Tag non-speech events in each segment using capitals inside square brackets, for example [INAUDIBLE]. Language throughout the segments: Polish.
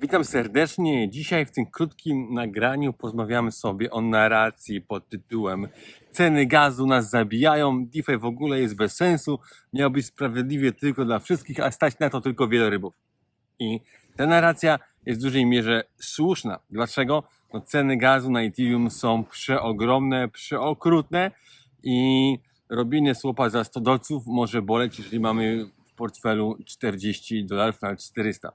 Witam serdecznie. Dzisiaj w tym krótkim nagraniu porozmawiamy sobie o narracji pod tytułem Ceny gazu nas zabijają, DeFi w ogóle jest bez sensu, miał być sprawiedliwie tylko dla wszystkich, a stać na to tylko wiele rybów. I ta narracja jest w dużej mierze słuszna. Dlaczego? No, ceny gazu na Ethereum są przeogromne, przeokrutne i robienie słopa za 100 dolców może boleć, jeżeli mamy w portfelu 40 dolarów, nawet 400.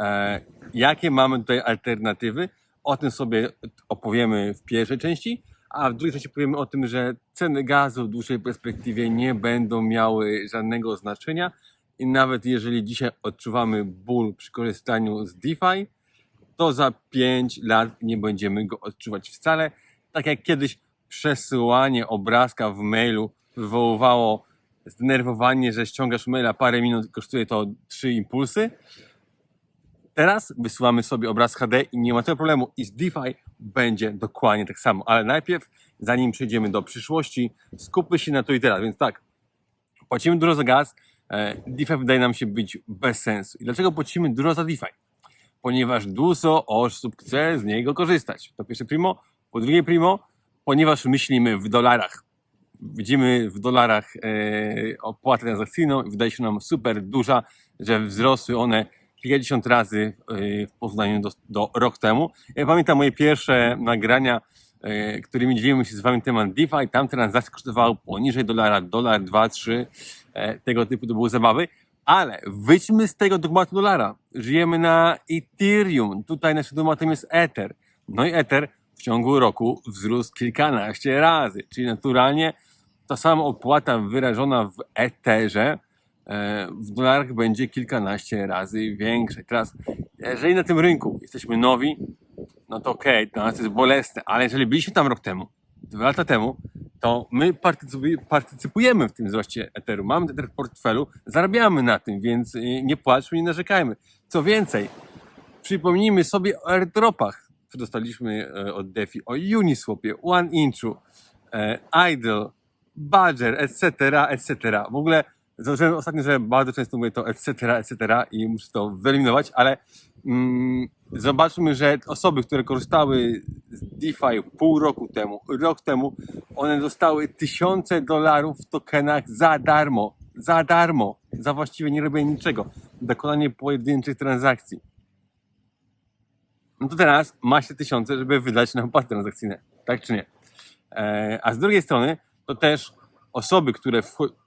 E, jakie mamy tutaj alternatywy? O tym sobie opowiemy w pierwszej części, a w drugiej części powiemy o tym, że ceny gazu w dłuższej perspektywie nie będą miały żadnego znaczenia i nawet jeżeli dzisiaj odczuwamy ból przy korzystaniu z DeFi, to za 5 lat nie będziemy go odczuwać wcale. Tak jak kiedyś przesyłanie obrazka w mailu wywoływało zdenerwowanie, że ściągasz maila parę minut, kosztuje to 3 impulsy. Teraz wysyłamy sobie obraz HD i nie ma tego problemu. I z DeFi będzie dokładnie tak samo. Ale najpierw, zanim przejdziemy do przyszłości, skupmy się na to i teraz. Więc tak, płacimy dużo za gaz, e, DeFi wydaje nam się być bez sensu. I dlaczego płacimy dużo za DeFi? Ponieważ dużo osób chce z niego korzystać. To pierwsze primo. Po drugie primo, ponieważ myślimy w dolarach. Widzimy w dolarach e, opłatę transakcyjną i wydaje się nam super duża, że wzrosły one kilkadziesiąt razy e, w porównaniu do, do rok temu. Ja pamiętam moje pierwsze nagrania, e, którymi dzielimy się z wami temat DeFi. Tam transakcje kosztowały poniżej dolara, dolar, dwa, trzy. E, tego typu to były zabawy. Ale wyjdźmy z tego dogmatu dolara. Żyjemy na Ethereum. Tutaj naszym dogmatem jest Ether. No i Ether w ciągu roku wzrósł kilkanaście razy. Czyli naturalnie ta sama opłata wyrażona w Etherze w dolarach będzie kilkanaście razy większa. I teraz, jeżeli na tym rynku jesteśmy nowi, no to okej, dla nas to jest bolesne, ale jeżeli byliśmy tam rok temu, dwa lata temu, to my partycypu- partycypujemy w tym wzroście Etheru. Mamy Ether w portfelu, zarabiamy na tym, więc y, nie płaczmy, nie narzekajmy. Co więcej, przypomnijmy sobie o airdropach, które dostaliśmy e, od DeFi, o Uniswapie, OneInchu, e, Idle, Badger, etc., etc. W ogóle zauważyłem ostatnio, że bardzo często mówię to etc., etc. i muszę to wyeliminować, ale mm, zobaczmy, że osoby, które korzystały z DeFi pół roku temu, rok temu, one dostały tysiące dolarów w tokenach za darmo. Za darmo. Za właściwie nie robienie niczego. Dokonanie pojedynczych transakcji. No to teraz ma się tysiące, żeby wydać na opłaty transakcyjne. Tak czy nie? E, a z drugiej strony, to też osoby, które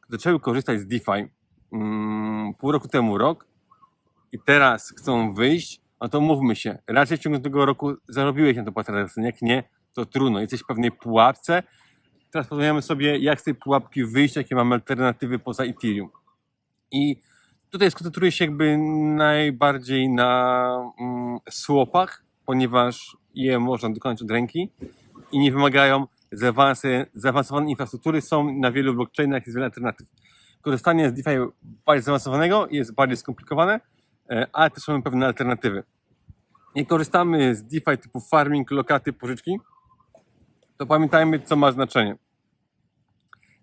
zaczęły korzystać z DeFi mm, pół roku temu, rok i teraz chcą wyjść, no to mówmy się, raczej w ciągu tego roku zarobiłeś na to transakcyjną. Jak nie, to trudno. Jesteś w pewnej pułapce. Teraz porozmawiamy sobie, jak z tej pułapki wyjść, jakie mamy alternatywy poza Ethereum. I tutaj skoncentruję się jakby najbardziej na mm, swapach, ponieważ je można dokonać od ręki i nie wymagają zaawansy- zaawansowanej infrastruktury. Są na wielu blockchainach jest wiele alternatyw. Korzystanie z DeFi bardziej zaawansowanego jest bardziej skomplikowane, e, ale też mamy pewne alternatywy. Nie korzystamy z DeFi typu farming, lokaty, pożyczki, to pamiętajmy, co ma znaczenie.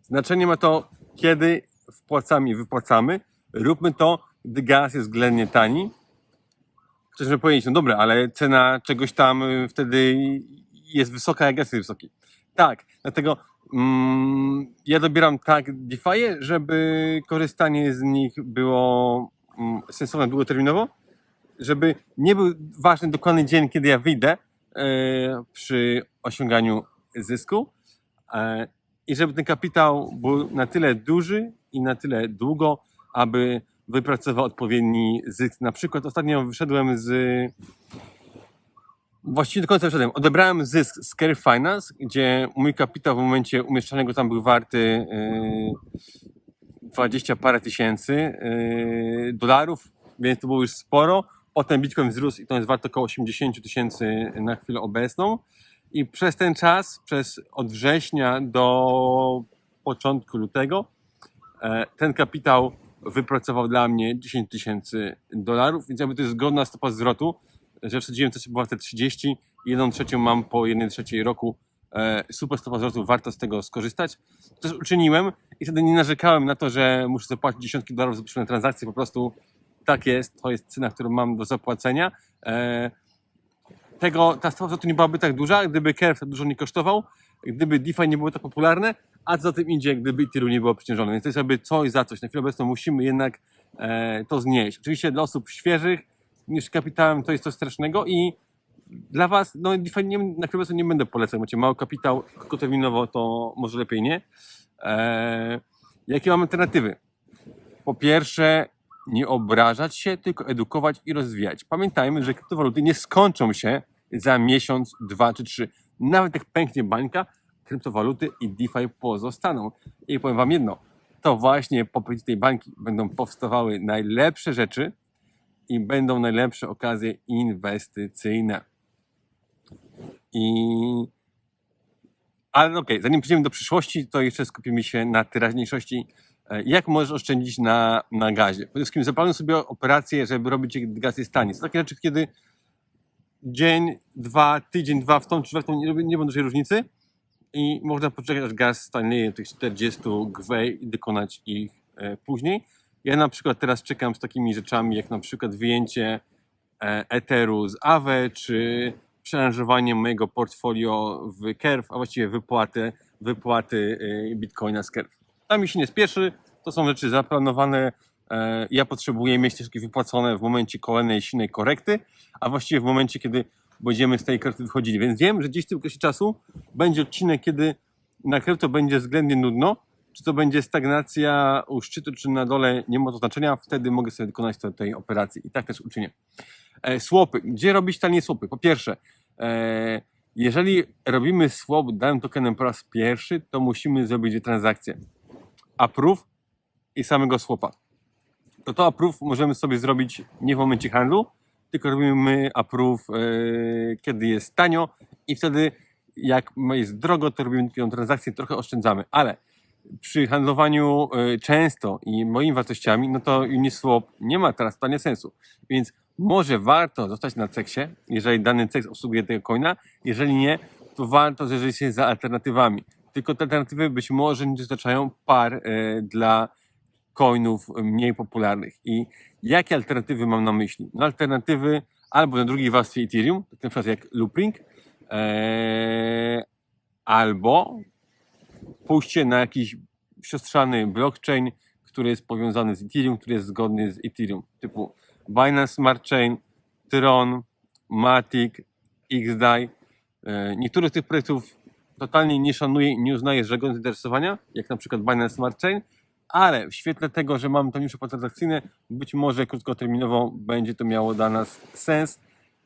Znaczenie ma to, kiedy wpłacamy i wypłacamy. Róbmy to, gdy gaz jest względnie tani. Może powiedzieć, no dobra, ale cena czegoś tam y, wtedy jest wysoka, jak gaz jest wysoki. Tak, dlatego mm, ja dobieram tak DeFi, żeby korzystanie z nich było mm, sensowne długoterminowo, żeby nie był ważny dokładny dzień, kiedy ja wyjdę e, przy osiąganiu zysku e, i żeby ten kapitał był na tyle duży i na tyle długo, aby wypracował odpowiedni zysk. Na przykład ostatnio wyszedłem z Właściwie do końca wyszedłem. Odebrałem zysk z Carry Finance, gdzie mój kapitał w momencie umieszczanego tam był warty yy, 20 parę tysięcy yy, dolarów, więc to było już sporo. Potem Bitcoin wzrósł i to jest warte około 80 tysięcy na chwilę obecną. I przez ten czas, przez od września do początku lutego, e, ten kapitał wypracował dla mnie 10 tysięcy dolarów, więc jakby to jest godna stopa zwrotu, że wsadziłem coś było warte 30 i 1 trzecią mam po 1 trzeciej roku e, super stopa zwrotu, warto z tego skorzystać. To też uczyniłem i wtedy nie narzekałem na to, że muszę zapłacić dziesiątki dolarów za poszczególne transakcje, po prostu Tak jest, to jest cena, którą mam do zapłacenia. E, tego, ta stopa zwrotu nie byłaby tak duża, gdyby Curve tak dużo nie kosztował, gdyby DeFi nie było tak popularne, a za tym idzie, gdyby Ethereum nie było przeciążone. Więc to jest jakby coś za coś. Na chwilę obecną musimy jednak e, to znieść. Oczywiście dla osób świeżych, niż kapitałem, to jest coś strasznego i dla Was, no nie, na obecną nie będę polecał. Macie mały kapitał, krótkoterminowo to może lepiej nie. E, jakie mamy alternatywy? Po pierwsze, nie obrażać się, tylko edukować i rozwijać. Pamiętajmy, że kryptowaluty nie skończą się za miesiąc, dwa czy trzy. Nawet jak pęknie bańka, kryptowaluty i DeFi pozostaną. I powiem Wam jedno, to właśnie po tej bańki będą powstawały najlepsze rzeczy i będą najlepsze okazje inwestycyjne. I ale okej, zanim przejdziemy do przyszłości, to jeszcze skupimy się na teraźniejszości. E, Jak możesz oszczędzić na, na gazie? Przede wszystkim zaplanuj sobie operację, żeby robić, gdy gaz jest tani. Są takie rzeczy, kiedy dzień, dwa, tydzień, dwa w tą czy w tą nie, nie ma dużej różnicy i można poczekać, aż gaz stanieje tych 40 gwej i dokonać ich e, później. Ja na przykład teraz czekam z takimi rzeczami, jak na przykład wyjęcie e, Etheru z Aave, czy przearanżowanie mojego portfolio w Curve, a właściwie wypłatę, wypłaty e, Bitcoina z Curve. Tam mi się nie spieszy, to są rzeczy zaplanowane. e, Ja potrzebuję mieć te środki wypłacone w momencie kolejnej silnej korekty, a właściwie w momencie, kiedy będziemy z tej korekty wychodzili. Więc wiem, że gdzieś w tym okresie czasu będzie odcinek, kiedy na krypto będzie względnie nudno, czy to będzie stagnacja u szczytu, czy na dole, nie ma to znaczenia, wtedy mogę sobie dokonać te- tej operacji i tak też uczynię. E, Swapy. Gdzie robić tanie swapy? Po pierwsze, e, jeżeli robimy swap danym tokenem po raz pierwszy, to musimy zrobić dwie transakcje. Approve i samego swapa. To to approve możemy sobie zrobić nie w momencie handlu, tylko robimy approve, e, kiedy jest tanio i wtedy jak jest drogo, to robimy taką transakcję, trochę oszczędzamy, ale przy handlowaniu e, często i moimi wartościami, no to Uniswap nie ma teraz totalnie sensu. Więc może warto zostać na ceksie, jeżeli dany ceks obsługuje tego coina, jeżeli nie, to warto zajrzeć się za alternatywami. Tylko te alternatywy być może nie dostarczają par e, dla coinów mniej popularnych. I jakie alternatywy mam na myśli? No alternatywy albo na drugiej warstwie Ethereum, na przykład jak Loopring, e, albo pójście na jakiś siostrzany blockchain, który jest powiązany z Ethereum, który jest zgodny z Ethereum, typu Binance Smart Chain, Tron, Matic, XDAI. E, Niektórych tych projektów totalnie nie szanuję nie uznaję żadnego zainteresowania, jak na przykład Binance Smart Chain, ale w świetle tego, że mamy to niższe transakcyjne, być może krótkoterminowo będzie to miało dla nas sens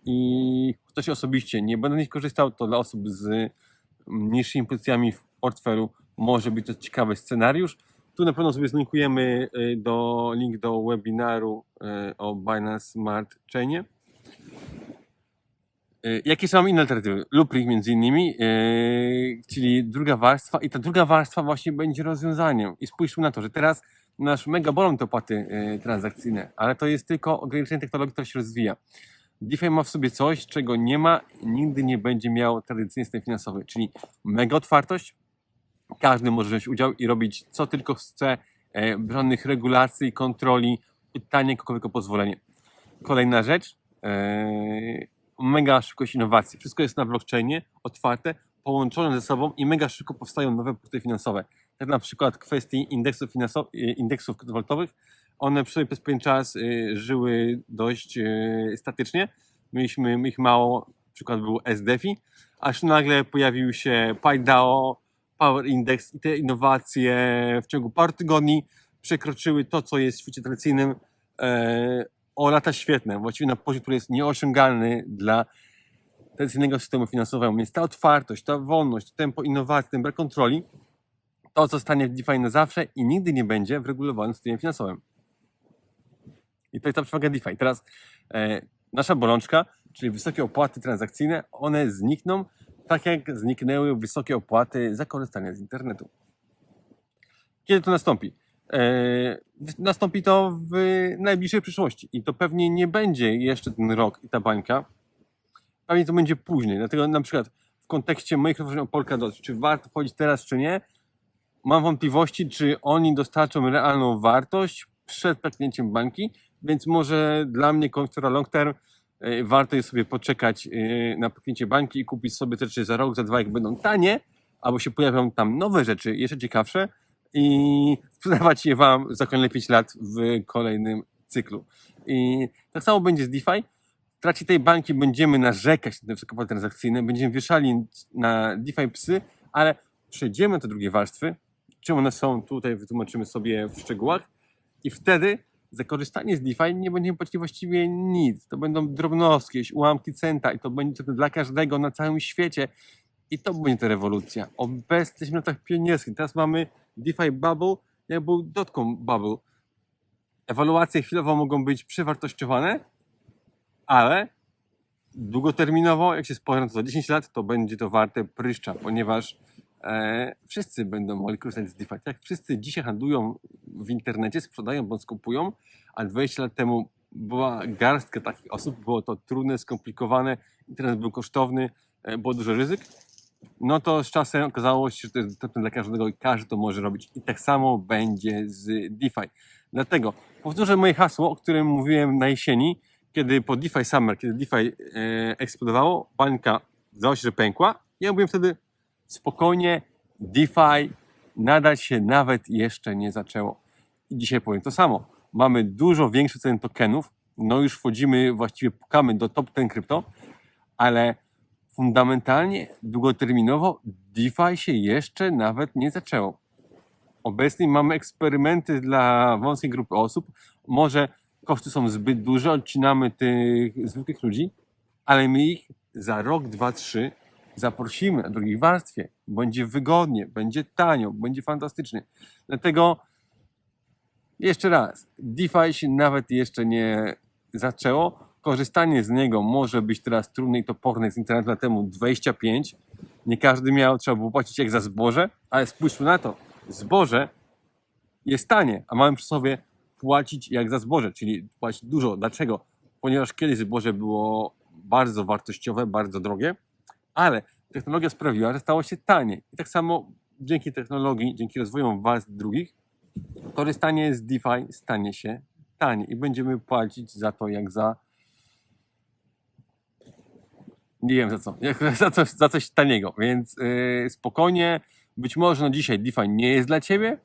i ktoś osobiście nie będę z nich korzystał, to dla osób z niższymi pozycjami w portfelu może być to ciekawy scenariusz. Tu na pewno sobie zlinkujemy y, do, link do webinaru y, o Binance Smart Chainie. Y, Jakie są inne alternatywy? Loopring między innymi, czyli druga warstwa i ta druga warstwa właśnie będzie rozwiązaniem. I spójrzmy na to, że teraz nasz mega bolą te opłaty transakcyjne, ale to jest tylko ograniczenie technologii, która się rozwija. DeFi ma w sobie coś, czego nie ma nigdy nie będzie miał tradycyjny system finansowy, czyli mega otwartość, każdy może wziąć udział i robić co tylko chce, e, żadnych regulacji, kontroli, pytanie kogokolwiek pozwolenie. Kolejna rzecz, e, mega szybkość innowacji. Wszystko jest na blockchainie, otwarte, połączone ze sobą i mega szybko powstają nowe produkty finansowe. Jak na przykład kwestii indeksów, e, indeksów kryptowalutowych, one przez pewien czas e, żyły dość e, statycznie. Mieliśmy ich mało, przykład był SDFI, aż nagle pojawił się PyDAO, Power Index i te innowacje w ciągu paru tygodni przekroczyły to, co jest w świecie tradycyjnym e, o lata świetne, właściwie na poziom, który jest nieosiągalny dla tradycyjnego systemu finansowego. Więc ta otwartość, ta wolność, tempo innowacji, ten brak kontroli, to zostanie w DeFi na zawsze i nigdy nie będzie w regulowanym systemie finansowym. I to jest ta przewaga DeFi. Teraz e, nasza bolączka, czyli wysokie opłaty transakcyjne, one znikną, tak jak zniknęły wysokie opłaty za korzystanie z internetu. Kiedy to nastąpi? E, nastąpi to w najbliższej przyszłości i to pewnie nie będzie jeszcze ten rok i ta bańka. Pewnie to będzie później. Dlatego na przykład w kontekście moich rozważań o Polkadot, czy warto wchodzić teraz, czy nie, mam wątpliwości, czy oni dostarczą realną wartość przed pęknięciem bańki, Więc może dla mnie, konstruktora long term, warto jest sobie poczekać e, na pyknięcie bańki i kupić sobie te rzeczy za rok, za dwa, jak będą tanie, albo się pojawią tam nowe rzeczy, jeszcze ciekawsze i sprzedawać je Wam za kolejne 5 lat w kolejnym cyklu. I tak samo będzie z DeFi. W trakcie tej bańki będziemy narzekać na te wysokopłaty transakcyjne, będziemy wieszali na DeFi psy, ale przejdziemy do drugiej warstwy, czym one są, tutaj wytłumaczymy sobie w szczegółach i wtedy za korzystanie z DeFi nie będziemy płacić właściwie nic. To będą drobnostki, jakieś ułamki centa i to będzie to dla każdego na całym świecie. I to będzie ta rewolucja. Obecnie jesteśmy na tak pionierskich. Teraz mamy DeFi Bubble, jak był dotcom Bubble. Ewaluacje chwilowo mogą być przewartościowane, ale długoterminowo, jak się spojrzy na to za 10 lat, to będzie to warte pryszcza, ponieważ e, wszyscy będą mogli korzystać z DeFi. Tak, wszyscy dzisiaj handlują w internecie, sprzedają bądź kupują, a 20 lat temu była garstka takich osób, było to trudne, skomplikowane, internet był kosztowny, e, było dużo ryzyk. No to z czasem okazało się, że to jest dostępne dla każdego i każdy to może robić. I tak samo będzie z DeFi. Dlatego powtórzę moje hasło, o którym mówiłem na jesieni, kiedy po DeFi Summer, kiedy DeFi e, eksplodowało, bańka zdało się, że pękła. Ja mówiłem wtedy spokojnie, DeFi nadal się nawet jeszcze nie zaczęło. I dzisiaj powiem to samo. Mamy dużo większe ceny tokenów, no już wchodzimy, właściwie pukamy do top 10 krypto, ale fundamentalnie, długoterminowo DeFi się jeszcze nawet nie zaczęło. Obecnie mamy eksperymenty dla wąskiej grupy osób. Może koszty są zbyt duże, odcinamy tych zwykłych ludzi, ale my ich za rok, dwa, trzy zaprosimy na drugiej warstwie. Będzie wygodnie, będzie tanio, będzie fantastycznie. Dlatego jeszcze raz, DeFi się nawet jeszcze nie zaczęło. Korzystanie z niego może być teraz trudne i toporne z internetu temu 25. Nie każdy miał, trzeba było płacić jak za zboże, ale spójrzmy na to. Zboże jest tanie, a mamy przy sobie płacić jak za zboże, czyli płacić dużo. Dlaczego? Ponieważ kiedyś zboże było bardzo wartościowe, bardzo drogie, ale technologia sprawiła, że stało się tanie. I tak samo dzięki technologii, dzięki rozwojom warstw drugich, korzystanie z DeFi stanie się tanie i będziemy płacić za to jak za nie wiem za co, [LAUGHS] jak za coś, za coś taniego, więc yy, spokojnie, być może no dzisiaj DeFi nie jest dla Ciebie,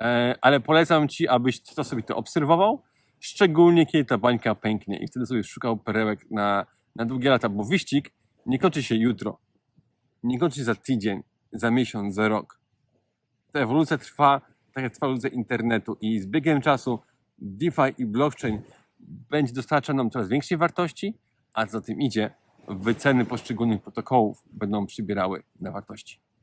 yy, ale polecam Ci, abyś to sobie to obserwował, szczególnie kiedy ta bańka pęknie i wtedy sobie szukał perełek na, na długie lata, bo wyścig nie kończy się jutro, nie kończy się za tydzień, za miesiąc, za rok. Ta ewolucja trwa, tak jak trwa ewolucja internetu i z biegiem czasu DeFi i blockchain będzie dostarczał nam coraz większej wartości, a co za tym idzie, wyceny poszczególnych protokołów będą przybierały na wartości.